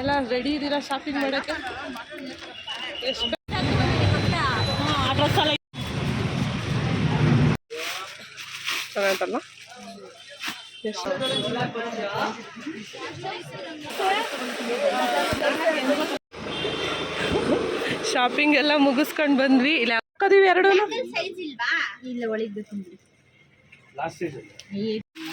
ಎಲ್ಲ ರೆಡಿ ಇದ್ದೀರಾ ಶಾಪಿಂಗ್ ಮಾಡೋಕ್ಕೆ? ಎಷ್ಟು? ಚೆನ್ನಾಗೈತಲ್ಲ ಎಷ್ಟು? ಶಾಪಿಂಗ್ ಎಲ್ಲ ಮುಗಿಸ್ಕೊಂಡು ಬಂದ್ವಿ. ಇಲ್ಲ ಹಾಕೋದೀವಿ ಎರಡು ಇಲ್ಲ ಒಳಗೆ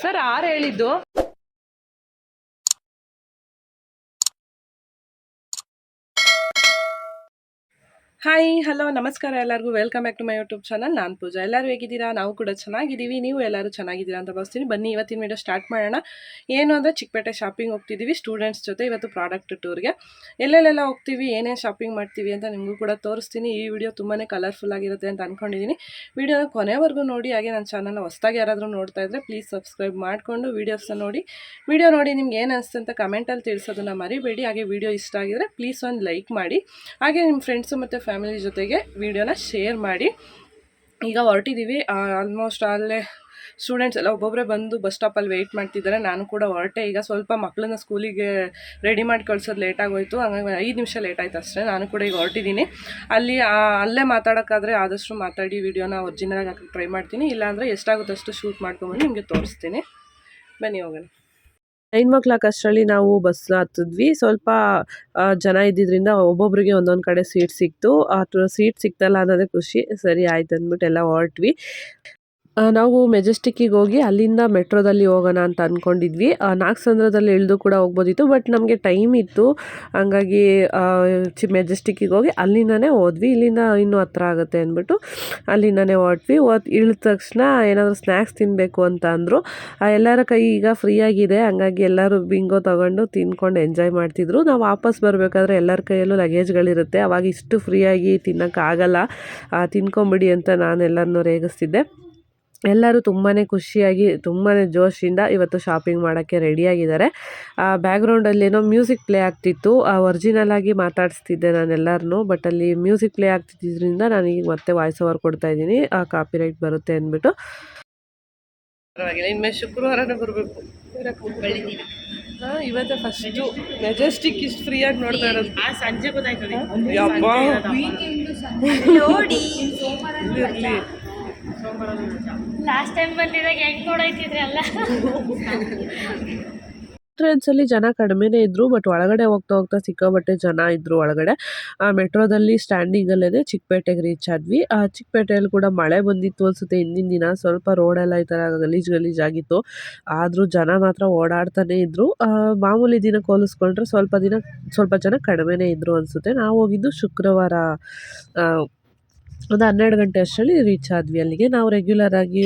ಸರ್ ಆರು ಹೇಳಿದ್ದು. ಹಾಯ್ ಹಲೋ ನಮಸ್ಕಾರ ಎಲ್ಲರಿಗೂ. Welcome back to my YouTube channel ನಾನು ಪೂಜಾ. ಎಲ್ಲರೂ ಹೇಗಿದ್ದೀರಾ? ನಾವು ಕೂಡ ಚೆನ್ನಾಗಿದ್ದೀವಿ. ನೀವು ಎಲ್ಲರೂ ಚೆನ್ನಾಗಿದ್ದೀರಾ ಅಂತ ಭಾವಿಸ್ತೀನಿ. ಬನ್ನಿ, ಇವತ್ತಿನ ವಿಡಿಯೋ ಸ್ಟಾರ್ಟ್ ಮಾಡೋಣ. ಏನು ಅಂದರೆ ಚಿಕ್ಕಪೇಟೆ ಶಾಪಿಂಗ್ ಹೋಗ್ತಿದ್ದೀವಿ. ಸ್ಟೂಡೆಂಟ್ಸ್ ಜೊತೆ ಇವತ್ತು ಪ್ರಾಡಕ್ಟ್ ಟೂರ್ಗೆ ಎಲ್ಲೆಲ್ಲೆಲ್ಲ ಹೋಗ್ತೀವಿ? ಏನೇನು ಶಾಪಿಂಗ್ ಮಾಡ್ತೀವಿ ಅಂತ ನಿಮಗೂ ಕೂಡ ತೋರಿಸ್ತೀನಿ. ಈ ವಿಡಿಯೋ ತುಂಬಾ ಕಲರ್ಫುಲ್ ಆಗಿರುತ್ತೆ ಅಂತ ಅಂದ್ಕೊಂಡಿದ್ದೀನಿ ವೀಡಿಯೋನ ಕೊನೆವರೆಗೂ ನೋಡಿ. ಹಾಗೆ ನನ್ನ ಚಾನಲ್ನ ಹೊಸ್ದಾಗಿ ಯಾರಾದರೂ ನೋಡ್ತಾ ಇದ್ದರೆ ಪ್ಲೀಸ್ ಸಬ್ಸ್ಕ್ರೈಬ್ ಮಾಡಿಕೊಂಡು ವೀಡಿಯೋಸ್ನ ನೋಡಿ. ವಿಡಿಯೋ ನೋಡಿ ನಿಮ್ಗೆ ಏನು ಅನಿಸ್ತು ಅಂತ ಕಮೆಂಟಲ್ಲಿ ತಿಳಿಸೋದನ್ನ ಮರಿಬೇಡಿ. ಹಾಗೆ ವಿಡಿಯೋ ಇಷ್ಟ ಆಗಿದ್ರೆ ಪ್ಲೀಸ್ ಒಂದು ಲೈಕ್ ಮಾಡಿ. ಹಾಗೆ ನಿಮ್ಮ ಫ್ರೆಂಡ್ಸು ಮತ್ತು ಫ್ಯಾಮಿಲಿ ಜೊತೆಗೆ ವಿಡಿಯೋನ ಶೇರ್ ಮಾಡಿ. ಈಗ ಹೊರಟಿದ್ದೀವಿ ಆಲ್ಮೋಸ್ಟ್ ಅಲ್ಲೇ ಸ್ಟೂಡೆಂಟ್ಸ್ ಎಲ್ಲ ಒಬ್ಬೊಬ್ಬರೇ ಬಂದು ಬಸ್ ಸ್ಟಾಪಲ್ಲಿ ವೆಯ್ಟ್ ಮಾಡ್ತಿದ್ದಾರೆ. ನಾನು ಕೂಡ ಹೊರಟೆ. ಈಗ ಸ್ವಲ್ಪ ಮಕ್ಕಳನ್ನ ಸ್ಕೂಲಿಗೆ ರೆಡಿ ಮಾಡಿ ಕಳ್ಸೋದು ಲೇಟ್ ಆಗೋಯ್ತು. ಹಂಗಾಗಿ ಐದು ನಿಮಿಷ ಲೇಟ್ ಆಯ್ತು ಅಷ್ಟೇ. ನಾನು ಕೂಡ ಈಗ ಹೊರಟಿದ್ದೀನಿ ಅಲ್ಲಿ ಅಲ್ಲೇ ಮಾತಾಡೋಕ್ಕಾದರೆ ಆದಷ್ಟು ಮಾತಾಡಿ ವಿಡಿಯೋನ ಒರಿಜಿನಲಾಗಿ ಹಾಕಕ್ಕೆ ಟ್ರೈ ಮಾಡ್ತೀನಿ. ಇಲ್ಲಾಂದರೆ ಎಷ್ಟಾಗುತ್ತೋ ಅಷ್ಟು ಶೂಟ್ ಮಾಡ್ಕೊಂಬಂದು ನಿಮಗೆ ತೋರಿಸ್ತೀನಿ. ಬನ್ನಿ ಹೋಗೋಣ. ನೈನ್ ಓ ಕ್ಲಾಕ್ ಅಷ್ಟರಲ್ಲಿ ನಾವು ಬಸ್ ಹತ್ತಿದ್ವಿ. ಸ್ವಲ್ಪ ಜನ ಇದ್ದಿದ್ರಿಂದ ಒಬ್ಬೊಬ್ರಿಗೆ ಒಂದೊಂದು ಕಡೆ ಸೀಟ್ ಸಿಕ್ತು. ಆ ಸೀಟ್ ಸಿಕ್ತಲ್ಲ ಅನ್ನೋದೇ ಖುಷಿ. ಸರಿ, ಆಯ್ತು ಅಂದ್ಬಿಟ್ಟು ಎಲ್ಲ ಹೊರಟ್ವಿ. ನಾವು ಮೆಜೆಸ್ಟಿಕ್ಕಿಗೆ ಹೋಗಿ ಅಲ್ಲಿಂದ ಮೆಟ್ರೋದಲ್ಲಿ ಹೋಗೋಣ ಅಂತ ಅಂದ್ಕೊಂಡಿದ್ವಿ ನಾಗಸಂದ್ರದಲ್ಲಿ ಇಳಿದು ಕೂಡ ಹೋಗ್ಬೋದಿತ್ತು ಬಟ್ ನಮಗೆ ಟೈಮ್ ಇತ್ತು. ಹಂಗಾಗಿ ಚಿ ಮೆಜೆಸ್ಟಿಕ್ಕಿಗೆ ಹೋಗಿ ಅಲ್ಲಿಂದನೇ ಹೋದ್ವಿ. ಇಲ್ಲಿಂದ ಇನ್ನೂ ಹತ್ರ ಆಗುತ್ತೆ ಅಂದ್ಬಿಟ್ಟು ಅಲ್ಲಿಂದನೇ ಹೊರಟ್ವಿ. ಹೊತ್ತು ಇಳಿದ ತಕ್ಷಣ ಏನಾದರೂ ಸ್ನ್ಯಾಕ್ಸ್ ತಿನ್ನಬೇಕು ಅಂತ ಅಂದರು. ಎಲ್ಲರ ಕೈ ಈಗ ಫ್ರೀಯಾಗಿದೆ ಹಂಗಾಗಿ ಎಲ್ಲರೂ ಬಿಂಗೋ ತೊಗೊಂಡು ತಿನ್ಕೊಂಡು ಎಂಜಾಯ್ ಮಾಡ್ತಿದ್ರು. ನಾವು ವಾಪಸ್ ಬರಬೇಕಾದ್ರೆ ಎಲ್ಲರ ಕೈಯಲ್ಲೂ ಲಗೇಜ್ಗಳಿರುತ್ತೆ ಅವಾಗ ಇಷ್ಟು ಫ್ರೀಯಾಗಿ ತಿನ್ನೋಕ್ಕಾಗಲ್ಲ. ತಿನ್ಕೊಂಬಿಡಿ ಅಂತ ನಾನು ಎಲ್ಲರನ್ನೂ ರೇಗಿಸ್ತಿದ್ದೆ. ಎಲ್ಲರೂ ತುಂಬಾ ಖುಷಿಯಾಗಿ ತುಂಬಾ ಜೋಶಿಂದ ಇವತ್ತು ಶಾಪಿಂಗ್ ಮಾಡೋಕ್ಕೆ ರೆಡಿಯಾಗಿದ್ದಾರೆ ಬ್ಯಾಕ್ಗ್ರೌಂಡಲ್ಲಿ ಏನೋ ಮ್ಯೂಸಿಕ್ ಪ್ಲೇ ಆಗ್ತಿತ್ತು. ಒರಿಜಿನಲ್ ಆಗಿ ಮಾತಾಡಿಸ್ತಿದ್ದೆ ನಾನು ಎಲ್ಲರನ್ನೂ ಬಟ್ ಅಲ್ಲಿ ಮ್ಯೂಸಿಕ್ ಪ್ಲೇ ಆಗ್ತಿದ್ದರಿಂದ ನಾನು ಈಗ ಮತ್ತೆ ವಾಯ್ಸ್ ಓವರ್ ಕೊಡ್ತಾ ಇದ್ದೀನಿ. ಕಾಪಿ ರೈಟ್ ಬರುತ್ತೆ ಅಂದ್ಬಿಟ್ಟು. ಪರವಾಗಿಲ್ಲ ಇನ್ಮೇಲೆ ಶುಕ್ರವಾರನೇ ಬರಬೇಕು. ಇವತ್ತೇ ಫಸ್ಟು ಮೆಜೆಸ್ಟಿಕ್ ಇಷ್ಟು ಫ್ರೀಯಾಗಿ ನೋಡ್ತಾ ಇರೋದು. ಸಂಜೆ ಗೊತ್ತಾಯ್ತದೆ ಯಪ್ಪ. ನೋಡಿ. ಇರ್ಲಿ. ಲಾಸ್ಟ್ ಟೈಮ್ ಬಂದಿದಾಗ ಹೆಂಗ್ ನೋಡಾಯ್ತಿದ್ರಲ್ಲ ಟ್ರೈನ್ಸಲ್ಲಿ ಜನ ಕಡಿಮೆನೇ ಇದ್ದರು ಬಟ್ ಒಳಗಡೆ ಹೋಗ್ತಾ ಹೋಗ್ತಾ ಸಿಕ್ಕಾಬಟ್ಟೆ ಜನ ಇದ್ದರು ಒಳಗಡೆ. ಆ ಮೆಟ್ರೋದಲ್ಲಿ ಸ್ಟ್ಯಾಂಡಿಂಗಲ್ಲೇ ಚಿಕ್ಕಪೇಟೆಗೆ ರೀಚ್ ಆದ್ವಿ. ಆ ಚಿಕ್ಕಪೇಟೆಯಲ್ಲಿ ಕೂಡ ಮಳೆ ಬಂದಿತ್ತು ಅನ್ಸುತ್ತೆ ಹಿಂದಿನ ದಿನ. ಸ್ವಲ್ಪ ರೋಡೆಲ್ಲ ಈ ಥರ ಗಲೀಜು ಆಗಿತ್ತು. ಆದರೂ ಜನ ಮಾತ್ರ ಓಡಾಡ್ತಾನೆ ಇದ್ದರು ಮಾಮೂಲಿ ದಿನ ಕೋಲಿಸ್ಕೊಂಡ್ರೆ ಸ್ವಲ್ಪ ದಿನ ಸ್ವಲ್ಪ ಜನ ಕಡಿಮೆನೇ ಇದ್ದರು ಅನಿಸುತ್ತೆ. ನಾವು ಹೋಗಿದ್ದು ಶುಕ್ರವಾರ ಒಂದು ಹನ್ನೆರಡು ಗಂಟೆ ಅಷ್ಟರಲ್ಲಿ ರೀಚ್ ಆದ್ವಿ ಅಲ್ಲಿಗೆ. ನಾವು ರೆಗ್ಯುಲರಾಗಿ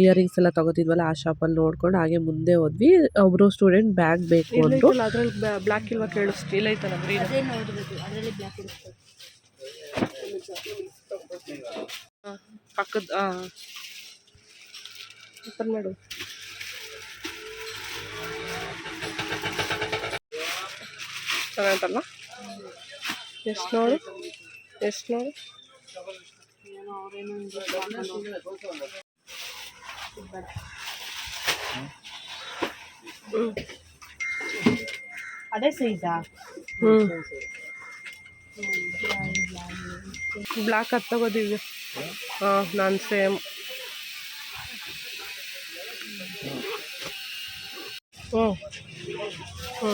ಇಯರಿಂಗ್ಸ್ ಎಲ್ಲ ತಗೋತಿದ್ವಲ್ಲ ಆ ಶಾಪಲ್ಲಿ ನೋಡ್ಕೊಂಡು ಹಾಗೆ ಮುಂದೆ ಹೋದ್ವಿ. ಒಬ್ಬರು ಸ್ಟೂಡೆಂಟ್ ಬ್ಯಾಗ್ ಬೇಕು ಅಂದರು. ಅದ್ರಲ್ಲಿ ಬ್ಲಾಕ್ ಇಲ್ವಾ ಕೇಳು ಸ್ಟೀಲ್ ಐತಲ್ಲ ಪಕ್ಕದ ಓಪನ್ ಮಾಡು ಚೆನ್ನಾಗೈತಲ್ಲ ಎಷ್ಟು ನೋಡು? ಎಷ್ಟು ನೋಡು? ಅದೇ ಸೈಜಾ ಹ್ಞೂ ಬ್ಲ್ಯಾಕ್ ಅದು ತಗೋದಿವಿ ಹಾಂ ನಾನು ಸೇಮ್ ಹ್ಞೂ ಹ್ಞೂ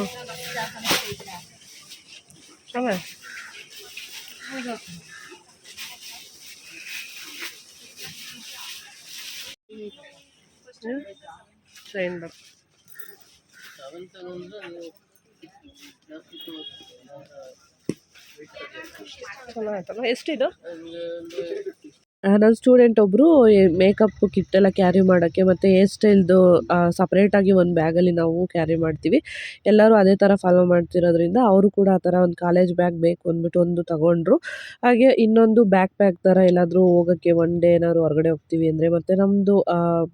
ಚೆನ್ನಾಗಿ ಚೈನ್ ಬರ್ ಚೆನ್ನಾಗೈತಲ್ಲ ಎಷ್ಟಿದು ನನ್ನ ಸ್ಟೂಡೆಂಟ್ ಒಬ್ಬರು ಮೇಕಪ್ ಕಿಟ್ ಎಲ್ಲ ಕ್ಯಾರಿ ಮಾಡೋಕ್ಕೆ ಮತ್ತು ಹೇರ್ ಸ್ಟೈಲ್ದು ಸಪ್ರೇಟಾಗಿ ಒಂದು ಬ್ಯಾಗಲ್ಲಿ ನಾವು ಕ್ಯಾರಿ ಮಾಡ್ತೀವಿ. ಎಲ್ಲರೂ ಅದೇ ಥರ ಫಾಲೋ ಮಾಡ್ತಿರೋದ್ರಿಂದ ಅವರು ಕೂಡ ಆ ಥರ ಒಂದು ಕಾಲೇಜ್ ಬ್ಯಾಗ್ ಬೇಕು ಅಂದ್ಬಿಟ್ಟು ಒಂದು ತಗೊಂಡ್ರು. ಹಾಗೆ ಇನ್ನೊಂದು ಬ್ಯಾಕ್ ಪ್ಯಾಕ್ ಥರ ಎಲ್ಲಾದರೂ ಹೋಗೋಕ್ಕೆ ಒನ್ ಡೇ ಏನಾದ್ರು ಹೊರಗಡೆ ಹೋಗ್ತೀವಿ ಅಂದರೆ ಮತ್ತು ನಮ್ಮದು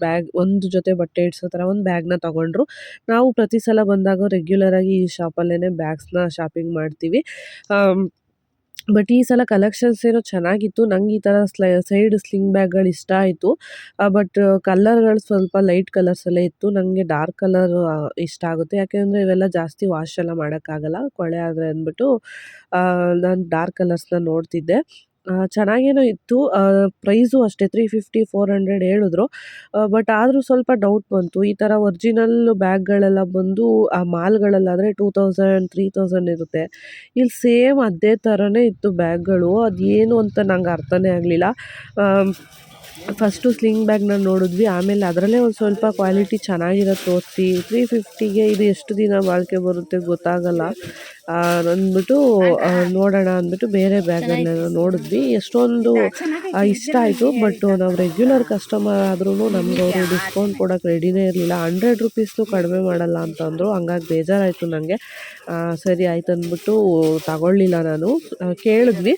ಬ್ಯಾಗ್ ಒಂದು ಜೊತೆ ಬಟ್ಟೆ ಇಡ್ಸೋ ಥರ ಒಂದು ಬ್ಯಾಗ್ನ ತಗೊಂಡ್ರು. ನಾವು ಪ್ರತಿ ಸಲ ಬಂದಾಗ ರೆಗ್ಯುಲರಾಗಿ ಈ ಶಾಪಲ್ಲೇ ಬ್ಯಾಗ್ಸ್ನ ಶಾಪಿಂಗ್ ಮಾಡ್ತೀವಿ. ಬಟ್ ಈ ಸಲ ಕಲೆಕ್ಷನ್ಸ್ ಏನೋ ಚೆನ್ನಾಗಿತ್ತು. ನಂಗೆ ಈ ಥರ ಸ್ಲೈ ಸೈಡ್ ಸ್ಲಿಂಗ್ ಬ್ಯಾಗ್ಗಳು ಇಷ್ಟ ಆಯಿತು. ಬಟ್ ಕಲರ್ಗಳು ಸ್ವಲ್ಪ ಲೈಟ್ ಕಲರ್ಸಲ್ಲೇ ಇತ್ತು. ನನಗೆ ಡಾರ್ಕ್ ಕಲರ್ ಇಷ್ಟ ಆಗುತ್ತೆ. ಯಾಕೆಂದರೆ ಇವೆಲ್ಲ ಜಾಸ್ತಿ ವಾಶ್ ಎಲ್ಲ ಮಾಡೋಕ್ಕಾಗಲ್ಲ. ಕೊಳೆ ಆದರೆ ಅಂದ್ಬಿಟ್ಟು ನಾನು ಡಾರ್ಕ್ ಕಲರ್ಸ್ನ ನೋಡ್ತಿದ್ದೆ. ಚೆನ್ನಾಗೇನೋ ಇತ್ತು. ಪ್ರೈಸು ಅಷ್ಟೇ ತ್ರೀ ಫಿಫ್ಟಿ ಫೋರ್ ಹಂಡ್ರೆಡ್ ಹೇಳಿದ್ರು. ಬಟ್ ಆದರೂ ಸ್ವಲ್ಪ ಡೌಟ್ ಬಂತು. ಈ ಥರ ಒರಿಜಿನಲ್ ಬ್ಯಾಗ್ಗಳೆಲ್ಲ ಬಂದು, ಆ ಮಾಲ್ಗಳಲ್ಲಾದರೆ ಟೂ ತೌಸಂಡ್ ತ್ರೀ ತೌಸಂಡ್ ಇರುತ್ತೆ. ಇಲ್ಲಿ ಸೇಮ್ ಅದೇ ಥರನೇ ಇತ್ತು ಬ್ಯಾಗ್ಗಳು. ಅದೇನು ಅಂತ ನಂಗೆ ಅರ್ಥನೇ ಆಗಲಿಲ್ಲ. ಫಸ್ಟು ಸ್ಲಿಂಗ್ ಬ್ಯಾಗ್ನ ನೋಡಿದ್ವಿ. ಆಮೇಲೆ ಅದರಲ್ಲೇ ಒಂದು ಸ್ವಲ್ಪ ಕ್ವಾಲಿಟಿ ಚೆನ್ನಾಗಿರೋ ತೋರಿಸಿ. ತ್ರೀ ಫಿಫ್ಟಿಗೆ ಇದು ಎಷ್ಟು ದಿನ ಬಾಳಿಕೆ ಬರುತ್ತೆ ಗೊತ್ತಾಗಲ್ಲ. ಅಂದ್ಬಿಟ್ಟು ನೋಡೋಣ ಅಂದ್ಬಿಟ್ಟು ಬೇರೆ ಬ್ಯಾಗನ್ನೆಲ್ಲ ನೋಡಿದ್ವಿ. ಎಷ್ಟೊಂದು ಇಷ್ಟ ಆಯಿತು. ಬಟ್ ನಾವು ರೆಗ್ಯುಲರ್ ಕಸ್ಟಮರ್ ಆದ್ರೂ ನಮ್ಗೆ ಅವರು ಡಿಸ್ಕೌಂಟ್ ಕೊಡೋಕೆ ರೆಡಿನೇ ಇರಲಿಲ್ಲ. ಹಂಡ್ರೆಡ್ ರುಪೀಸ್ನು ಕಡಿಮೆ ಮಾಡಲ್ಲ ಅಂತಂದರು. ಹಂಗಾಗಿ ಬೇಜಾರಾಯಿತು ನನಗೆ ಸರಿ ಆಯ್ತು ಅಂದ್ಬಿಟ್ಟು ತಗೊಳ್ಳಿಲ್ಲ ನಾನು. ಕೇಳಿದ್ವಿ.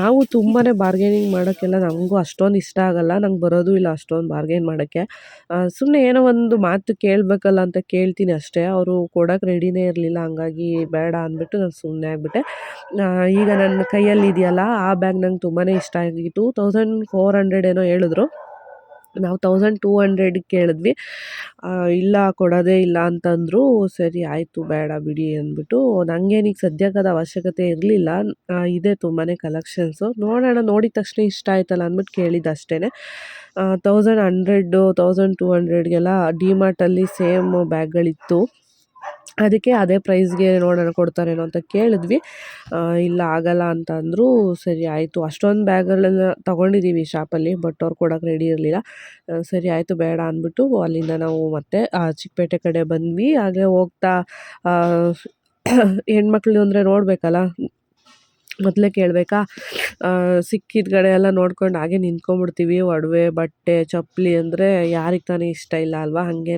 ನಾವು ತುಂಬಾ ಬಾರ್ಗೇನಿಂಗ್ ಮಾಡೋಕ್ಕೆಲ್ಲ ನಮಗೂ ಅಷ್ಟೊಂದು ಇಷ್ಟ ಆಗಲ್ಲ. ನಂಗೆ ಬರೋದು ಇಲ್ಲ ಅಷ್ಟೊಂದು ಬಾರ್ಗೇನ್ ಮಾಡೋಕ್ಕೆ. ಸುಮ್ಮನೆ ಏನೋ ಒಂದು ಮಾತು ಕೇಳಬೇಕಲ್ಲ ಅಂತ ಕೇಳ್ತೀನಿ ಅಷ್ಟೇ. ಅವರು ಕೊಡೋಕೆ ರೆಡಿನೇ ಇರಲಿಲ್ಲ. ಹಂಗಾಗಿ ಬೇಡ ಅಂದ್ಬಿಟ್ಟು ನಾನು ಸುಮ್ಮನೆ ಆಗಿಬಿಟ್ಟೆ. ಈಗ ನನ್ನ ಕೈಯಲ್ಲಿ ಇದೆಯಲ್ಲ, ಆ ಬ್ಯಾಗ್ ನಂಗೆ ತುಂಬಾ ಇಷ್ಟ ಆಗಿತ್ತು. ತೌಸಂಡ್ ಫೋರ್ ಹಂಡ್ರೆಡ್ ಏನೋ ಹೇಳಿದ್ರು. ನಾವು ತೌಸಂಡ್ ಟೂ ಹಂಡ್ರೆಡಿಗೆ ಕೇಳಿದ್ವಿ. ಇಲ್ಲ ಕೊಡೋದೇ ಇಲ್ಲ ಅಂತಂದರು, ಸರಿ ಆಯಿತು ಬೇಡ ಬಿಡಿ ಅಂದ್ಬಿಟ್ಟು ನನಗೇನೀಗ ಸದ್ಯಕದ ಅದು ಅವಶ್ಯಕತೆ ಇರಲಿಲ್ಲ. ಇದೆ ತುಂಬಾ ಕಲೆಕ್ಷನ್ಸು ನೋಡೋಣ, ನೋಡಿದ ತಕ್ಷಣ ಇಷ್ಟ ಆಯ್ತಲ್ಲ ಅಂದ್ಬಿಟ್ಟು ಕೇಳಿದ್ದು ಅಷ್ಟೇ ತೌಸಂಡ್ ಹಂಡ್ರೆಡ್ಡು ತೌಸಂಡ್ ಟೂ ಹಂಡ್ರೆಡ್ಗೆಲ್ಲ ಡಿಮಾರ್ಟಲ್ಲಿ ಸೇಮ್ ಬ್ಯಾಗ್ಗಳಿತ್ತು. ಅದಕ್ಕೆ ಅದೇ ಪ್ರೈಸ್ಗೆ ನೋಡೋಣ ಕೊಡ್ತಾರೇನೋ ಅಂತ ಕೇಳಿದ್ವಿ. ಇಲ್ಲ ಆಗಲ್ಲ ಅಂತ ಅಂದರು ಸರಿ ಆಯಿತು. ಅಷ್ಟೊಂದು ಬ್ಯಾಗ್ಗಳನ್ನ ತೊಗೊಂಡಿದ್ದೀವಿ ಶಾಪಲ್ಲಿ ಬಟ್ ಅವ್ರು ಕೊಡೋಕೆ ರೆಡಿ ಇರಲಿಲ್ಲ. ಸರಿ ಆಯಿತು, ಬೇಡ ಅಂದ್ಬಿಟ್ಟು ಅಲ್ಲಿಂದ ನಾವು ಮತ್ತೆ ಚಿಕ್ಕಪೇಟೆ ಕಡೆ ಬಂದ್ವಿ. ಹಾಗೆ ಹೋಗ್ತಾ ಹೆಣ್ಮಕ್ಳು ಅಂದರೆ ನೋಡಬೇಕಲ್ಲ ಮೊದಲೇ ಕೇಳಬೇಕಾ ಸಿಕ್ಕಿದ ಕಡೆ ಎಲ್ಲ ನೋಡ್ಕೊಂಡು ಹಾಗೆ ನಿಂತ್ಕೊಂಡ್ಬಿಡ್ತೀವಿ, ಒಡವೆ, ಬಟ್ಟೆ, ಚಪ್ಪಲಿ ಅಂದರೆ ಯಾರಿಗೆ ತಾನೇ ಇಷ್ಟ ಇಲ್ಲ ಅಲ್ವಾ? ಹಾಗೇ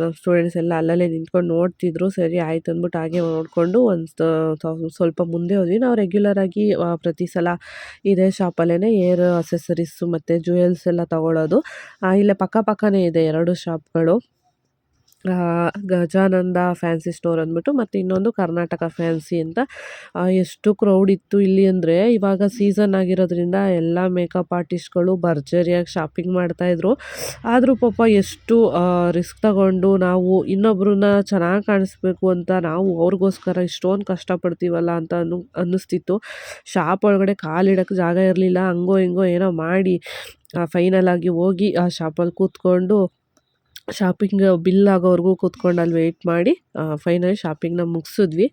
ನಮ್ಮ ಸ್ಟೂಡೆಂಟ್ಸ್ ಎಲ್ಲ ಅಲ್ಲಲ್ಲೇ ನಿಂತ್ಕೊಂಡು ನೋಡ್ತಿದ್ರು, ಸರಿ ಆಯ್ತು ಅಂದ್ಬಿಟ್ಟು ಹಾಗೆ ನೋಡಿಕೊಂಡು ಒಂದು ಸ್ವಲ್ಪ ಮುಂದೆ ಹೋದ್ವಿ. ನಾವು ರೆಗ್ಯುಲರಾಗಿ ಪ್ರತಿ ಸಲ ಇದೇ ಶಾಪಲ್ಲೇ ಏರ್ ಅಸೆಸರೀಸು ಮತ್ತು ಜುವೆಲ್ಸ್ ಎಲ್ಲ ತಗೊಳ್ಳೋದು ಇಲ್ಲೇ ಪಕ್ಕ ಪಕ್ಕನೇ ಇದೆ ಎರಡು ಶಾಪ್ಗಳು ಗಜಾನಂದ ಫ್ಯಾನ್ಸಿ ಸ್ಟೋರ್ ಅಂದ್ಬಿಟ್ಟು ಮತ್ತು ಇನ್ನೊಂದು ಕರ್ನಾಟಕ ಫ್ಯಾನ್ಸಿ ಅಂತ. ಎಷ್ಟು ಕ್ರೌಡ್ ಇತ್ತು ಇಲ್ಲಿ ಅಂದರೆ ಇವಾಗ ಸೀಸನ್ ಆಗಿರೋದ್ರಿಂದ ಎಲ್ಲ ಮೇಕಪ್ ಆರ್ಟಿಸ್ಟ್ಗಳು ಭರ್ಜರಿಯಾಗಿ ಶಾಪಿಂಗ್ ಮಾಡ್ತಾಯಿದ್ರು ಆದರೂ ಪಾಪ ಎಷ್ಟು ರಿಸ್ಕ್ ತಗೊಂಡು ನಾವು ಇನ್ನೊಬ್ರನ್ನ ಚೆನ್ನಾಗಿ ಕಾಣಿಸ್ಬೇಕು ಅಂತ ನಾವು ಅವ್ರಿಗೋಸ್ಕರ ಇಷ್ಟೊಂದು ಕಷ್ಟಪಡ್ತೀವಲ್ಲ ಅಂತ ಅನ್ನು ಅನ್ನಿಸ್ತಿತ್ತು. ಶಾಪ್ ಒಳಗಡೆ ಕಾಲಿಡೋಕ್ಕೆ ಜಾಗ ಇರಲಿಲ್ಲ. ಹಂಗೋ ಹಿಂಗೋ ಏನೋ ಮಾಡಿ ಫೈನಲ್ ಆಗಿ ಹೋಗಿ ಆ ಶಾಪಲ್ಲಿ ಕೂತ್ಕೊಂಡು ಶಾಪಿಂಗ್ ಬಿಲ್ ಆಗೋವರೆಗೂ ಕೂತ್ಕೊಂಡು ಅಲ್ಲಿ ವೆಯ್ಟ್ ಮಾಡಿ ಫೈನಲಿ ಶಾಪಿಂಗ್ನ ಮುಗಿಸಿದ್ವಿ.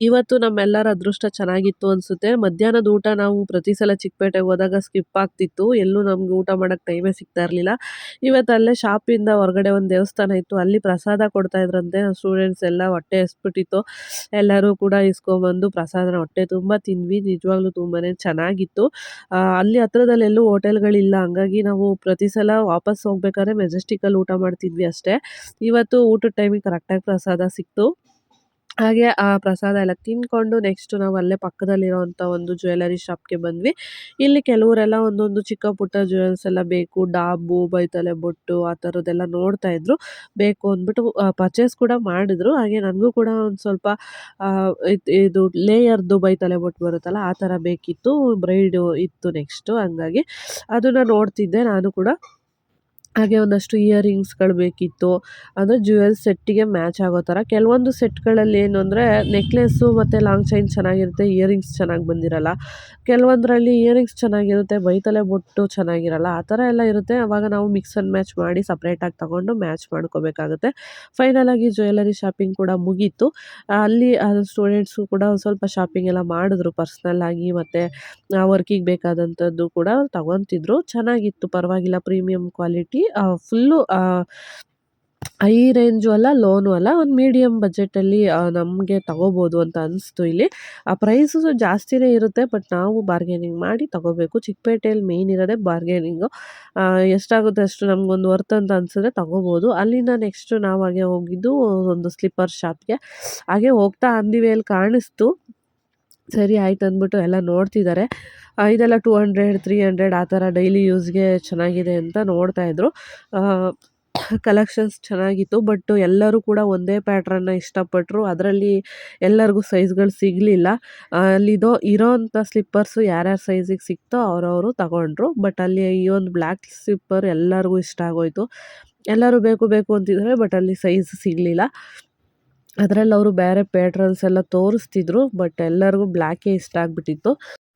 ಇವತ್ತು ನಮ್ಮೆಲ್ಲರ ಅದೃಷ್ಟ ಚೆನ್ನಾಗಿತ್ತು ಅನಿಸುತ್ತೆ. ಮಧ್ಯಾಹ್ನದ ಊಟ ನಾವು ಪ್ರತಿ ಸಲ ಚಿಕ್ಕಪೇಟೆಗೆ ಹೋದಾಗ ಸ್ಕಿಪ್ ಆಗ್ತಿತ್ತು. ಎಲ್ಲೂ ನಮ್ಗೆ ಊಟ ಮಾಡೋಕ್ಕೆ ಟೈಮೇ ಸಿಗ್ತಾ ಇರಲಿಲ್ಲ. ಇವತ್ತು ಅಲ್ಲೇ ಶಾಪಿಂದ ಹೊರಗಡೆ ಒಂದು ದೇವಸ್ಥಾನ ಇತ್ತು. ಅಲ್ಲಿ ಪ್ರಸಾದ ಕೊಡ್ತಾ ಇದ್ರಂತೆ. ಸ್ಟೂಡೆಂಟ್ಸ್ ಎಲ್ಲ ಹೊಟ್ಟೆ ಎಸ್ಬಿಟ್ಟಿತ್ತು. ಎಲ್ಲರೂ ಕೂಡ ಇಸ್ಕೊಂಬಂದು ಪ್ರಸಾದನ ಹೊಟ್ಟೆ ತುಂಬ ತಿಂದ್ವಿ. ನಿಜವಾಗ್ಲೂ ತುಂಬಾ ಚೆನ್ನಾಗಿತ್ತು. ಅಲ್ಲಿ ಹತ್ರದಲ್ಲಿ ಎಲ್ಲೂ ಹೋಟೆಲ್ಗಳಿಲ್ಲ. ಹಂಗಾಗಿ ನಾವು ಪ್ರತಿ ಸಲ ವಾಪಸ್ ಹೋಗ್ಬೇಕಾದ್ರೆ ಮೆಜೆಸ್ಟಿಕಲ್ಲಿ ಊಟ ಮಾಡ್ತಿದ್ವಿ ಅಷ್ಟೇ. ಇವತ್ತು ಊಟದ ಟೈಮಿಗೆ ಕರೆಕ್ಟಾಗಿ ಪ್ರಸಾದ ಸಿಕ್ತು. ಹಾಗೆ ಆ ಪ್ರಸಾದ ಎಲ್ಲ ತಿಂದ್ಕೊಂಡು ನೆಕ್ಸ್ಟ್ ನಾವು ಅಲ್ಲೇ ಪಕ್ಕದಲ್ಲಿರೋವಂಥ ಒಂದು ಜ್ಯುವೆಲರಿ ಶಾಪ್ಗೆ ಬಂದ್ವಿ. ಇಲ್ಲಿ ಕೆಲವರೆಲ್ಲ ಒಂದೊಂದು ಚಿಕ್ಕ ಪುಟ್ಟ ಜ್ಯುವೆಲ್ಸ್ ಎಲ್ಲ ಬೇಕು. ಡಾಬು, ಬೈತಲೆ ಬೊಟ್ಟು ಆ ಥರದ್ದೆಲ್ಲ ನೋಡ್ತಾ ಇದ್ರು. ಬೇಕು ಅಂದ್ಬಿಟ್ಟು ಪರ್ಚೇಸ್ ಕೂಡ ಮಾಡಿದ್ರು. ಹಾಗೆ ನನಗೂ ಕೂಡ ಒಂದು ಸ್ವಲ್ಪ ಇದು ಲೇಯರ್ದು ಬೈತಲೆ ಬೊಟ್ಟು ಬರುತ್ತಲ್ಲ, ಆ ಥರ ಬೇಕಿತ್ತು. ಬ್ರೈಡು ಇತ್ತು ನೆಕ್ಸ್ಟು ಹಂಗಾಗಿ ಅದನ್ನು ನೋಡ್ತಿದ್ದೆ ನಾನು ಕೂಡ. ಹಾಗೆ ಒಂದಷ್ಟು ಇಯರಿಂಗ್ಸ್ಗಳು ಬೇಕಿತ್ತು. ಅಂದರೆ ಜ್ಯುವೆಲ್ ಸೆಟ್ಟಿಗೆ ಮ್ಯಾಚ್ ಆಗೋ ಥರ. ಕೆಲವೊಂದು ಸೆಟ್ಗಳಲ್ಲಿ ಏನು ಅಂದರೆ ನೆಕ್ಲೆಸ್ಸು ಮತ್ತು ಲಾಂಗ್ ಚೈನ್ ಚೆನ್ನಾಗಿರುತ್ತೆ, ಇಯರಿಂಗ್ಸ್ ಚೆನ್ನಾಗಿ ಬಂದಿರಲ್ಲ. ಕೆಲವೊಂದರಲ್ಲಿ ಇಯರಿಂಗ್ಸ್ ಚೆನ್ನಾಗಿರುತ್ತೆ, ಬೈತಲೆ ಬೊಟ್ಟು ಚೆನ್ನಾಗಿರಲ್ಲ. ಆ ಥರ ಎಲ್ಲ ಇರುತ್ತೆ. ಆವಾಗ ನಾವು ಮಿಕ್ಸ್ ಆ್ಯಂಡ್ ಮ್ಯಾಚ್ ಮಾಡಿ ಸಪ್ರೇಟಾಗಿ ತೊಗೊಂಡು ಮ್ಯಾಚ್ ಮಾಡ್ಕೋಬೇಕಾಗುತ್ತೆ. ಫೈನಲ್ ಆಗಿ ಜ್ಯುವೆಲರಿ ಶಾಪಿಂಗ್ ಕೂಡ ಮುಗೀತು. ಅಲ್ಲಿ ಸ್ಟೂಡೆಂಟ್ಸು ಕೂಡ ಒಂದು ಸ್ವಲ್ಪ ಶಾಪಿಂಗ್ ಎಲ್ಲ ಮಾಡಿದ್ರು ಪರ್ಸ್ನಲ್ ಆಗಿ ಮತ್ತು ವರ್ಕಿಗೆ ಬೇಕಾದಂಥದ್ದು ಕೂಡ ತಗೊತಿದ್ರು. ಚೆನ್ನಾಗಿತ್ತು, ಪರವಾಗಿಲ್ಲ premium quality. Full high range ಅಲ್ಲ ಲೋನು ಅಲ್ಲ, ಒಂದು ಮೀಡಿಯಮ್ ಬಜೆಟಲ್ಲಿ ನಮಗೆ ತಗೋಬೋದು ಅಂತ ಅನಿಸ್ತು ಇಲ್ಲಿ. ಆ ಪ್ರೈಸು ಜಾಸ್ತಿನೇ ಇರುತ್ತೆ ಬಟ್ ನಾವು ಬಾರ್ಗೇನಿಂಗ್ ಮಾಡಿ ತಗೋಬೇಕು. ಚಿಕ್ಕಪೇಟೆಯಲ್ಲಿ ಮೇಯ್ನ್ ಇರೋದೇ ಬಾರ್ಗೇನಿಂಗು ಎಷ್ಟಾಗುತ್ತೆ ಅಷ್ಟು ನಮಗೊಂದು ವರ್ತ್ ಅಂತ ಅನಿಸಿದ್ರೆ ತಗೋಬೋದು. ಅಲ್ಲಿಂದ ನೆಕ್ಸ್ಟು ನಾವು ಹಾಗೆ ಹೋಗಿದ್ದು, ಒಂದು ಸ್ಲಿಪ್ಪರ್ ಶಾಪ್ಗೆ ಹಾಗೆ ಹೋಗ್ತಾ ಅಂದಿವೆಯಲ್ಲಿ ಕಾಣಿಸ್ತು. ಸರಿ ಆಯ್ತು ಅಂದ್ಬಿಟ್ಟು ಎಲ್ಲ ನೋಡ್ತಿದ್ದಾರೆ. ಇದೆಲ್ಲ ಟೂ ಹಂಡ್ರೆಡ್ ತ್ರೀ ಹಂಡ್ರೆಡ್ ಆ ಥರ ಡೈಲಿ ಯೂಸ್ಗೆ ಚೆನ್ನಾಗಿದೆ ಅಂತ ನೋಡ್ತಾ ಇದ್ರು. ಕಲೆಕ್ಷನ್ಸ್ ಚೆನ್ನಾಗಿತ್ತು ಬಟ್ ಎಲ್ಲರೂ ಕೂಡ ಒಂದೇ ಪ್ಯಾಟ್ರನ್ನ ಇಷ್ಟಪಟ್ಟರು ಅದರಲ್ಲಿ ಎಲ್ಲರಿಗೂ ಸೈಜ್ಗಳು ಸಿಗಲಿಲ್ಲ. ಅಲ್ಲಿದೋ ಇರೋ ಅಂಥ ಸ್ಲಿಪ್ಪರ್ಸು ಯಾರ್ಯಾರು ಸೈಜಿಗೆ ಸಿಕ್ತೋ ಅವರವರು ತಗೊಂಡ್ರು. ಬಟ್ ಅಲ್ಲಿ ಈ ಒಂದು ಬ್ಲ್ಯಾಕ್ ಸ್ಲಿಪ್ಪರ್ ಎಲ್ಲರಿಗೂ ಇಷ್ಟ ಆಗೋಯಿತು. ಎಲ್ಲರೂ ಬೇಕು ಬೇಕು ಅಂತಿದ್ದಾರೆ ಬಟ್ ಅಲ್ಲಿ ಸೈಜ್ ಸಿಗಲಿಲ್ಲ. ಅದರಲ್ಲಿ ಅವರು ಬೇರೆ ಪ್ಯಾಟ್ರನ್ಸ್ ಎಲ್ಲ ತೋರಿಸ್ತಿದ್ರು ಬಟ್ ಎಲ್ಲರಿಗೂ ಬ್ಲ್ಯಾಕೇ ಇಷ್ಟ ಆಗಿಬಿಟ್ಟಿತ್ತು.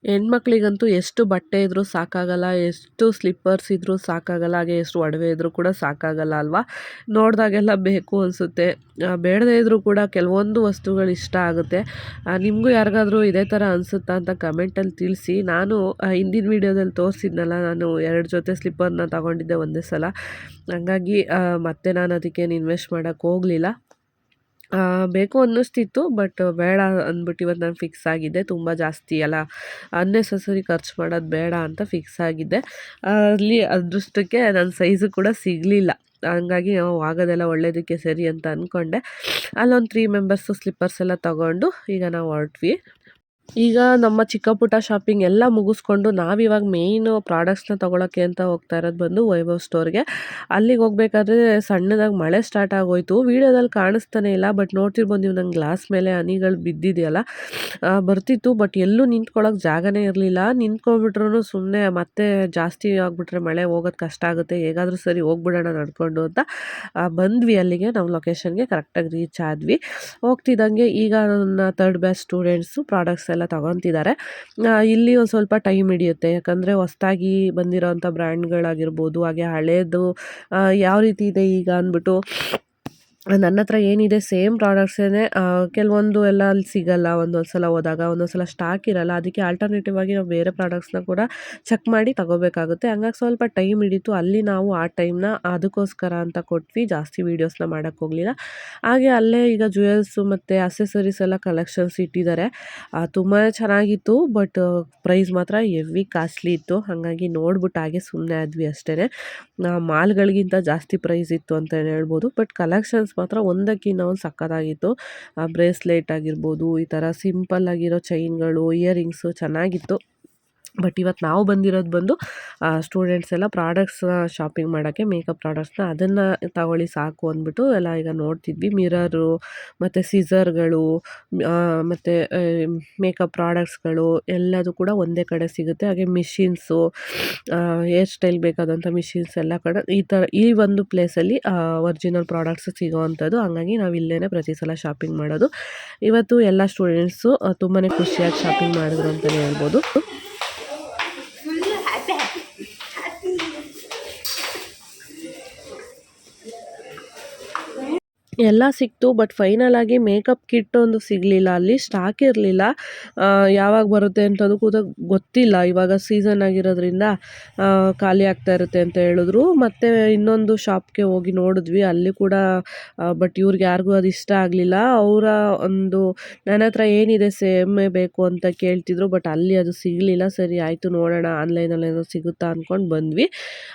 ಹೆಣ್ಮಕ್ಳಿಗಂತೂ ಎಷ್ಟು ಬಟ್ಟೆ ಇದ್ರೂ ಸಾಕಾಗಲ್ಲ, ಎಷ್ಟು ಸ್ಲಿಪ್ಪರ್ಸ್ ಇದ್ರೂ ಸಾಕಾಗಲ್ಲ, ಹಾಗೆ ಎಷ್ಟು ಒಡವೆ ಇದ್ರೂ ಕೂಡ ಸಾಕಾಗಲ್ಲ ಅಲ್ವಾ? ನೋಡಿದಾಗೆಲ್ಲ ಬೇಕು ಅನಿಸುತ್ತೆ. ಬೇಡದೇ ಇದ್ರೂ ಕೂಡ ಕೆಲವೊಂದು ವಸ್ತುಗಳು ಇಷ್ಟ ಆಗುತ್ತೆ. ನಿಮಗೂ ಯಾರಿಗಾದರೂ ಇದೇ ಥರ ಅನಿಸುತ್ತಾ ಅಂತ ಕಮೆಂಟಲ್ಲಿ ತಿಳಿಸಿ. ನಾನು ಹಿಂದಿನ ವೀಡಿಯೋದಲ್ಲಿ ತೋರಿಸಿದ್ನಲ್ಲ, ನಾನು ಎರಡು ಜೊತೆ ಸ್ಲಿಪ್ಪರ್ನ ತಗೊಂಡಿದ್ದೆ ಒಂದೇ ಸಲ. ಹಂಗಾಗಿ ಮತ್ತೆ ನಾನು ಅದಕ್ಕೇನು ಇನ್ವೆಸ್ಟ್ ಮಾಡೋಕ್ಕೆ ಹೋಗಲಿಲ್ಲ. ಬೇಕು ಅನ್ನಿಸ್ತಿತ್ತು, ಬಟ್ ಬೇಡ ಅಂದ್ಬಿಟ್ಟು ಇವತ್ತು ನಾನು ಫಿಕ್ಸ್ ಆಗಿದ್ದೆ. ತುಂಬ ಜಾಸ್ತಿ ಅಲ್ಲ ಅನ್ನೆಸೆಸರಿ ಖರ್ಚು ಮಾಡೋದು ಬೇಡ ಅಂತ ಫಿಕ್ಸ್ ಆಗಿದ್ದೆ. ಅಲ್ಲಿ ಅದೃಷ್ಟಕ್ಕೆ ನನ್ನ ಸೈಜು ಕೂಡ ಸಿಗಲಿಲ್ಲ. ಹಂಗಾಗಿ ನಾವು ಆಗೋದೆಲ್ಲ ಒಳ್ಳೇದಕ್ಕೆ ಸರಿ ಅಂತ ಅಂದ್ಕೊಂಡೆ ಅಲ್ಲೊಂದು ತ್ರೀ ಮೆಂಬರ್ಸು ಸ್ಲಿಪ್ಪರ್ಸ್ ಎಲ್ಲ ತಗೊಂಡು ಈಗ ನಾವು ಹೊರಟ್ವಿ. ಈಗ ನಮ್ಮ ಚಿಕ್ಕ ಪುಟ್ಟ ಶಾಪಿಂಗ್ ಎಲ್ಲ ಮುಗಿಸ್ಕೊಂಡು ನಾವಿವಾಗ ಮೇಯ್ನು ಪ್ರಾಡಕ್ಟ್ಸ್ನ ತೊಗೊಳಕ್ಕೆ ಅಂತ ಹೋಗ್ತಾ ಇರೋದು ಬಂದು ವೈಭವ್ ಸ್ಟೋರ್ಗೆ ಅಲ್ಲಿಗೆ ಹೋಗ್ಬೇಕಾದ್ರೆ ಸಣ್ಣದಾಗಿ ಮಳೆ ಸ್ಟಾರ್ಟ್ ಆಗೋಯ್ತು. ವೀಡಿಯೋದಲ್ಲಿ ಕಾಣಿಸ್ತಾನೆ ಇಲ್ಲ ಬಟ್ ನೋಡ್ತಿರ್ಬೋದು ನೀವು ನಂಗೆ ಗ್ಲಾಸ್ ಮೇಲೆ ಹನಿಗಳು ಬಿದ್ದಿದೆಯಲ್ಲ. ಬರ್ತಿತ್ತು ಬಟ್ ಎಲ್ಲೂ ನಿಂತ್ಕೊಳ್ಳೋಕೆ ಜಾಗನೇ ಇರಲಿಲ್ಲ. ನಿಂತ್ಕೊಂಡ್ಬಿಟ್ರು ಸುಮ್ಮನೆ ಮತ್ತೆ ಜಾಸ್ತಿ ಆಗಿಬಿಟ್ರೆ ಮಳೆ ಹೋಗೋದು ಕಷ್ಟ ಆಗುತ್ತೆ. ಹೇಗಾದರೂ ಸರಿ ಹೋಗ್ಬಿಡೋಣ ನಡ್ಕೊಂಡು ಅಂತ ಬಂದ್ವಿ ಅಲ್ಲಿಗೆ. ನಾವು ಲೊಕೇಶನ್ಗೆ ಕರೆಕ್ಟಾಗಿ ರೀಚ್ ಆದ್ವಿ. ಹೋಗ್ತಿದ್ದಂಗೆ ಈಗ ನನ್ನ ತರ್ಡ್ ಬ್ಯಾಚ್ ಸ್ಟೂಡೆಂಟ್ಸು ಪ್ರಾಡಕ್ಟ್ಸ್ ಎಲ್ಲ ತಗೊತಿದ್ದಾರೆ. ಇಲ್ಲಿ ಒಂದು ಸ್ವಲ್ಪ ಟೈಮ್ ಹಿಡಿಯುತ್ತೆ. ಯಾಕಂದರೆ ಹೊಸ್ದಾಗಿ ಬಂದಿರೋಂಥ ಬ್ರ್ಯಾಂಡ್ಗಳಾಗಿರ್ಬೋದು, ಹಾಗೆ ಹಳೇದು ಯಾವ ರೀತಿ ಇದೆ ಈಗ ಅಂದ್ಬಿಟ್ಟು ನನ್ನ ಹತ್ರ ಏನಿದೆ, ಸೇಮ್ ಪ್ರಾಡಕ್ಟ್ಸೇ ಕೆಲವೊಂದು ಎಲ್ಲ ಅಲ್ಲಿ ಸಿಗಲ್ಲ. ಒಂದೊಂದು ಸಲ ಹೋದಾಗ ಒಂದೊಂದು ಸಲ ಸ್ಟಾಕ್ ಇರಲ್ಲ. ಅದಕ್ಕೆ ಆಲ್ಟರ್ನೇಟಿವ್ ಆಗಿ ನಾವು ಬೇರೆ ಪ್ರಾಡಕ್ಟ್ಸ್ನ ಕೂಡ ಚೆಕ್ ಮಾಡಿ ತಗೋಬೇಕಾಗುತ್ತೆ. ಹಂಗಾಗಿ ಸ್ವಲ್ಪ ಟೈಮ್ ಹಿಡಿತು. ಅಲ್ಲಿ ನಾವು ಆ ಟೈಮ್ನ ಅದಕ್ಕೋಸ್ಕರ ಅಂತ ಕೊಟ್ವಿ. ಜಾಸ್ತಿ ವೀಡಿಯೋಸ್ನ ಮಾಡೋಕ್ಕೆ ಹೋಗಲಿಲ್ಲ. ಹಾಗೆ ಅಲ್ಲೇ ಈಗ ಜುವೆಲ್ಸು ಮತ್ತು ಅಸೆಸರೀಸ್ ಎಲ್ಲ ಕಲೆಕ್ಷನ್ಸ್ ಇಟ್ಟಿದ್ದಾರೆ. ತುಂಬಾ ಚೆನ್ನಾಗಿತ್ತು. ಬಟ್ ಪ್ರೈಸ್ ಮಾತ್ರ ಹೆವಿ ಕಾಸ್ಟ್ಲಿ ಇತ್ತು. ಹಾಗಾಗಿ ನೋಡ್ಬಿಟ್ಟು ಹಾಗೆ ಸುಮ್ಮನೆ ಆದ್ವಿ ಅಷ್ಟೇ ಮಾಲ್ಗಳಿಗಿಂತ ಜಾಸ್ತಿ ಪ್ರೈಸ್ ಇತ್ತು ಅಂತಲೇ ಹೇಳ್ಬೋದು. ಬಟ್ ಕಲೆಕ್ಷನ್ಸ್ ಮಾತ್ರ ಒಂದಕ್ಕಿಂತ ಒಂದು ಸಕ್ಕತ್ತಾಗಿತ್ತು. ಬ್ರೇಸ್ಲೆಟ್ ಆಗಿರ್ಬೋದು ಈ ಥರ ಸಿಂಪಲ್ ಆಗಿರೋ ಚೈನ್ಗಳು ಇಯರಿಂಗ್ಸು ಚೆನ್ನಾಗಿತ್ತು. ಬಟ್ ಇವತ್ತು ನಾವು ಬಂದಿರೋದು ಬಂದು ಸ್ಟೂಡೆಂಟ್ಸ್ ಎಲ್ಲ ಪ್ರಾಡಕ್ಟ್ಸ್ನ ಶಾಪಿಂಗ್ ಮಾಡೋಕ್ಕೆ ಮೇಕಪ್ ಪ್ರಾಡಕ್ಟ್ಸ್ನ ಅದನ್ನು ತಗೊಳ್ಳಿ ಸಾಕು ಅಂದ್ಬಿಟ್ಟು ಎಲ್ಲ ಈಗ ನೋಡ್ತಿದ್ವಿ. ಮಿರರು ಮತ್ತು ಸಿಝರ್ಗಳು ಮತ್ತು ಮೇಕಪ್ ಪ್ರಾಡಕ್ಟ್ಸ್ಗಳು ಎಲ್ಲದು ಕೂಡ ಒಂದೇ ಕಡೆ ಸಿಗುತ್ತೆ. ಹಾಗೆ ಮಿಷಿನ್ಸು ಹೇರ್ ಸ್ಟೈಲ್ ಬೇಕಾದಂಥ ಮಿಷಿನ್ಸ್ ಎಲ್ಲ ಕಡೆ ಈ ಥರ ಈ ಒಂದು ಪ್ಲೇಸಲ್ಲಿ ಒರಿಜಿನಲ್ ಪ್ರಾಡಕ್ಟ್ಸ್ ಸಿಗೋವಂಥದ್ದು. ಹಂಗಾಗಿ ನಾವು ಇಲ್ಲೇ ಪ್ರತಿ ಸಲ ಶಾಪಿಂಗ್ ಮಾಡೋದು. ಇವತ್ತು ಎಲ್ಲ ಸ್ಟೂಡೆಂಟ್ಸು ತುಂಬಾ ಖುಷಿಯಾಗಿ ಶಾಪಿಂಗ್ ಮಾಡಿದ್ರು ಅಂತಲೇ ಹೇಳ್ಬೋದು. ಎಲ್ಲ ಸಿಕ್ತು ಬಟ್ ಫೈನಲ್ ಆಗಿ ಮೇಕಪ್ ಕಿಟ್ ಒಂದು ಸಿಗಲಿಲ್ಲ. ಅಲ್ಲಿ ಸ್ಟಾಕ್ ಇರಲಿಲ್ಲ. ಯಾವಾಗ ಬರುತ್ತೆ ಅಂತದು ಕೂಡ ಗೊತ್ತಿಲ್ಲ. ಇವಾಗ ಸೀಸನ್ ಆಗಿರೋದ್ರಿಂದ ಖಾಲಿ ಆಗ್ತಾ ಇರುತ್ತೆ ಅಂತ ಹೇಳಿದ್ರು. ಮತ್ತು ಇನ್ನೊಂದು ಶಾಪ್ಗೆ ಹೋಗಿ ನೋಡಿದ್ವಿ. ಅಲ್ಲಿ ಕೂಡ ಬಟ್ ಇವ್ರಿಗೆ ಯಾರಿಗೂ ಅದು ಇಷ್ಟ ಆಗಲಿಲ್ಲ. ಅವರ ಒಂದು, ನನ್ನ ಹತ್ರ ಏನಿದೆ ಸೇಮೇ ಬೇಕು ಅಂತ ಕೇಳ್ತಿದ್ರು. ಬಟ್ ಅಲ್ಲಿ ಅದು ಸಿಗಲಿಲ್ಲ. ಸರಿ, ಆಯಿತು, ನೋಡೋಣ. ಆನ್ಲೈನಲ್ಲಿ ಏನೋ ಸಿಗುತ್ತಾ ಅಂದ್ಕೊಂಡು ಬಂದ್ವಿ.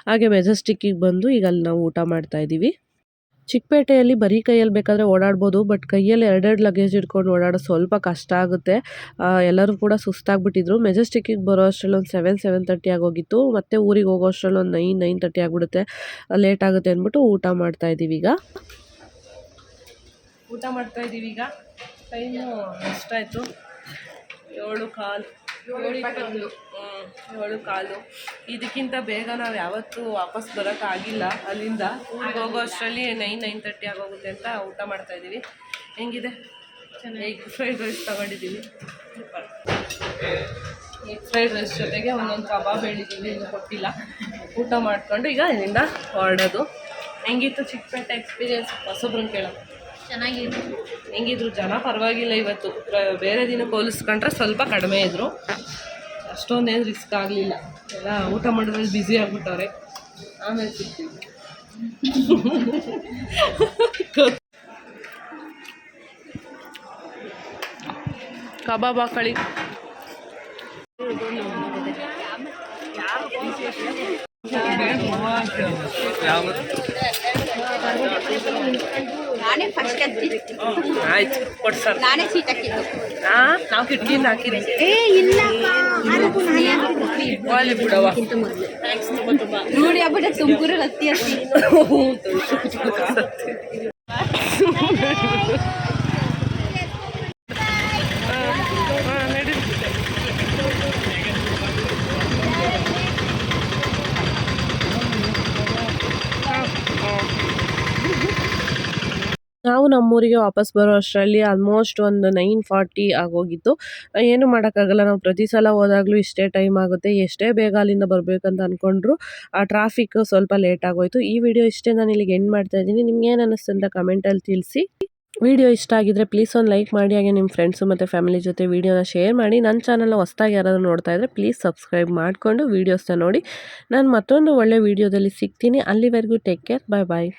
ಹಾಗೆ ಮೆಜೆಸ್ಟಿಕ್ಕಿಗೆ ಬಂದು ಈಗ ಅಲ್ಲಿ ನಾವು ಊಟ ಮಾಡ್ತಾ ಇದ್ದೀವಿ. ಚಿಕ್ಕಪೇಟೆಯಲ್ಲಿ ಬರೀ ಕೈಯಲ್ಲಿ ಬೇಕಾದರೆ ಓಡಾಡ್ಬೋದು ಬಟ್ ಕೈಯಲ್ಲಿ ಎರಡೆರಡು ಲಗೇಜ್ ಇಟ್ಕೊಂಡು ಓಡಾಡೋದು ಸ್ವಲ್ಪ ಕಷ್ಟ ಆಗುತ್ತೆ. ಎಲ್ಲರೂ ಕೂಡ ಸುಸ್ತಾಗ್ಬಿಟ್ಟಿದ್ರು. ಮೆಜೆಸ್ಟಿಕ್ಕಿಗೆ ಬರೋ ಅಷ್ಟರಲ್ಲಿ ಒಂದು ಸೆವೆನ್ ಸೆವೆನ್ ತರ್ಟಿ ಆಗೋಗಿತ್ತು. ಮತ್ತೆ ಊರಿಗೆ ಹೋಗೋ ಅಷ್ಟರಲ್ಲಿ ಒಂದು ನೈನ್ ನೈನ್ ತರ್ಟಿ ಆಗಿಬಿಡುತ್ತೆ. ಲೇಟ್ ಆಗುತ್ತೆ ಅಂದ್ಬಿಟ್ಟು ಊಟ ಮಾಡ್ತಾ ಇದ್ದೀವಿ ಈಗ. ಊಟ ಮಾಡ್ತಾ ಇದ್ದೀವಿ ಈಗ. ಟೈಮು ಎಷ್ಟಾಯಿತು? ಏಳು ಕಾಲು. ಏಳು ಕಾಲು. ಇದಕ್ಕಿಂತ ಬೇಗ ನಾವು ಯಾವತ್ತೂ ವಾಪಸ್ ಬರೋಕ್ಕಾಗಿಲ್ಲ ಅಲ್ಲಿಂದ. ಊರಿಗೆ ಹೋಗೋ ಅಷ್ಟರಲ್ಲಿ ನೈನ್ ನೈನ್ ತರ್ಟಿ ಆಗೋಗುತ್ತೆ ಅಂತ ಊಟ ಮಾಡ್ತಾ ಇದ್ದೀವಿ. ಹೆಂಗಿದೆ? ಎಗ್ ಫ್ರೈಡ್ ರೈಸ್ ತಗೊಂಡಿದ್ದೀವಿ. ಎಗ್ ಫ್ರೈಡ್ ರೈಸ್ ಜೊತೆಗೆ ಒಂದೊಂದು ಕಬಾಬ್ ಹೇಳಿದ್ದೀವಿ ಇನ್ನು ಕೊಟ್ಟಿಲ್ಲ. ಊಟ ಮಾಡಿಕೊಂಡು ಈಗ ಇಲ್ಲಿಂದ ಹೊರಡೋದು. ಹೆಂಗಿತ್ತು ಚಿಕ್ಕಪೇಟೆ ಎಕ್ಸ್ಪೀರಿಯನ್ಸ್ ಹೊಸಬ್ರನ್ನ ಕೇಳೋದು ಚೆನ್ನಾಗಿದೆ ಹೆಂಗಿದ್ರು ಜನ ಪರವಾಗಿಲ್ಲ ಇವತ್ತು. ಬೇರೆ ದಿನ ಹೋಲಿಸ್ಕೊಂಡ್ರೆ ಸ್ವಲ್ಪ ಕಡಿಮೆ ಇದ್ದರು ಅಷ್ಟೊಂದೇನು ರಿಸ್ಕ್ ಆಗಲಿಲ್ಲ. ಎಲ್ಲ ಊಟ ಮಾಡೋದ್ರಲ್ಲಿ ಬ್ಯುಸಿ ಆಗ್ಬಿಟ್ಟವ್ರೆ. ಆಮೇಲೆ ಸಿಗ್ತೀವಿ ಕಬಾಬ್ ಹಾಕಳಿ ನಾನೇ ಫಸ್ಟ್ ಆಯ್ತು ಕೊಡ್ಸರ್ ನಾನೇ ಸೀಟ್ ಹಾಕಿದ್ದು ಹಾ ನಾವು ಕಿಟಕಿಯಿಂದ ಹಾಕಿರಿ. ಏ ಇಲ್ಲ ಬಾಲಿ ಬಿಡವ ನೋಡಿ ಹಬ್ಬ ತುಮಕೂರಲ್ಲಿ ಹತ್ತಿ ಹತ್ತಿ ನಾವು ನಮ್ಮೂರಿಗೆ ವಾಪಸ್ ಬರೋ ಅಷ್ಟರಲ್ಲಿ ಆಲ್ಮೋಸ್ಟ್ ಒಂದು ನೈನ್ ಫಾರ್ಟಿ ಆಗೋಗಿತ್ತು. ಏನು ಮಾಡೋಕ್ಕಾಗಲ್ಲ, ನಾವು ಪ್ರತಿ ಸಲ ಹೋದಾಗಲೂ ಇಷ್ಟೇ ಟೈಮ್ ಆಗುತ್ತೆ. ಎಷ್ಟೇ ಬೇಗ ಅಲ್ಲಿಂದ ಬರಬೇಕಂತ ಅಂದ್ಕೊಂಡ್ರು ಆ ಟ್ರಾಫಿಕ್ ಸ್ವಲ್ಪ ಲೇಟ್ ಆಗೋಯ್ತು. ಈ ವಿಡಿಯೋ ಇಷ್ಟೇ ನಾನು ಇಲ್ಲಿಗೆ ಎಂಡ್ ಮಾಡ್ತಾ ಇದ್ದೀನಿ. ನಿಮ್ಗೆ ಏನು ಅನ್ನಿಸ್ತು ಅಂತ ಕಮೆಂಟಲ್ಲಿ ತಿಳಿಸಿ. ವಿಡಿಯೋ ಇಷ್ಟ ಆಗಿದ್ರೆ ಪ್ಲೀಸ್ ಒಂದು ಲೈಕ್ ಮಾಡಿ, ಹಾಗೆ ನಿಮ್ಮ ಫ್ರೆಂಡ್ಸು ಮತ್ತು ಫ್ಯಾಮಿಲಿ ಜೊತೆ ವೀಡಿಯೋನ ಶೇರ್ ಮಾಡಿ. ನನ್ನ ಚಾನಲ್ ಹೊಸ್ದಾಗಿ ಯಾರಾದರೂ ನೋಡ್ತಾ ಇದ್ದರೆ ಪ್ಲೀಸ್ ಸಬ್ಸ್ಕ್ರೈಬ್ ಮಾಡಿಕೊಂಡು ವೀಡಿಯೋಸ್ನ ನೋಡಿ. ನಾನು ಮತ್ತೊಂದು ಒಳ್ಳೆ ವೀಡಿಯೋದಲ್ಲಿ ಸಿಗ್ತೀನಿ. ಅಲ್ಲಿವರೆಗೂ ಟೇಕ್ ಕೇರ್ ಬಾಯ್ ಬಾಯ್